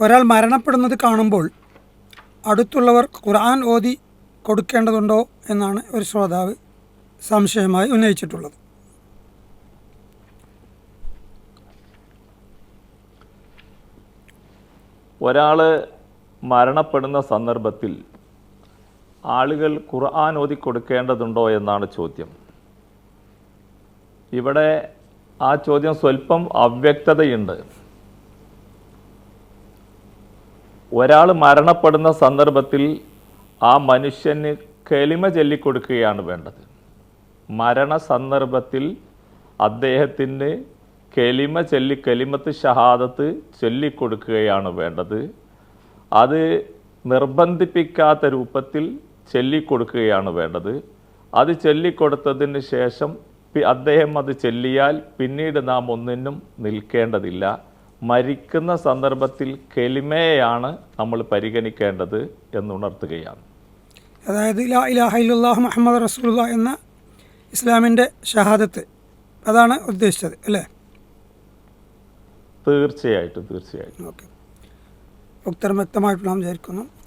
ഒരാൾ മരണപ്പെടുന്നത് കാണുമ്പോൾ അടുത്തുള്ളവർ ഖുർആൻ ഓതി കൊടുക്കേണ്ടതുണ്ടോ എന്നാണ് ഒരു ശ്രോതാവ് സംശയമായി ഉന്നയിച്ചിട്ടുള്ളത്. ഒരാൾ മരണപ്പെടുന്ന സന്ദർഭത്തിൽ ആളുകൾ ഖുർആൻ ഓതി കൊടുക്കേണ്ടതുണ്ടോ എന്നാണ് ചോദ്യം. ഇവിടെ ആ ചോദ്യം സ്വല്പം അവ്യക്തതയുണ്ട്. ഒരാൾ മരണപ്പെടുന്ന സന്ദർഭത്തിൽ ആ മനുഷ്യന് കെളിമ ചൊല്ലിക്കൊടുക്കുകയാണ് വേണ്ടത്. മരണ സന്ദർഭത്തിൽ അദ്ദേഹത്തിന് കെളിമ ചൊല്ലി കെളിമത്ത് ഷഹാദത്ത് ചൊല്ലിക്കൊടുക്കുകയാണ് വേണ്ടത്. അത് നിർബന്ധിപ്പിക്കാത്ത രൂപത്തിൽ ചൊല്ലിക്കൊടുക്കുകയാണ് വേണ്ടത്. അത് ചൊല്ലിക്കൊടുത്തതിന് ശേഷം അദ്ദേഹം അത് ചൊല്ലിയാൽ പിന്നീട് നാം ഒന്നിനും നിൽക്കേണ്ടതില്ല. മരിക്കുന്ന സന്ദർഭത്തിൽ കെളിമയെയാണ് നമ്മൾ പരിഗണിക്കേണ്ടത് എന്നുണർത്തുകയാണ്. അതായത് ലാ ഇലാഹ മുഹമ്മദ് റസൂലുള്ള എന്ന ഇസ്ലാമിന്റെ ഷഹാദത്ത്. അതാണ് ഉദ്ദേശിച്ചത് അല്ലേ? തീർച്ചയായിട്ടും തീർച്ചയായിട്ടും. ഓക്കെ. ഉത്തരം വ്യക്തമായിട്ടുള്ള വിചാരിക്കുന്നു.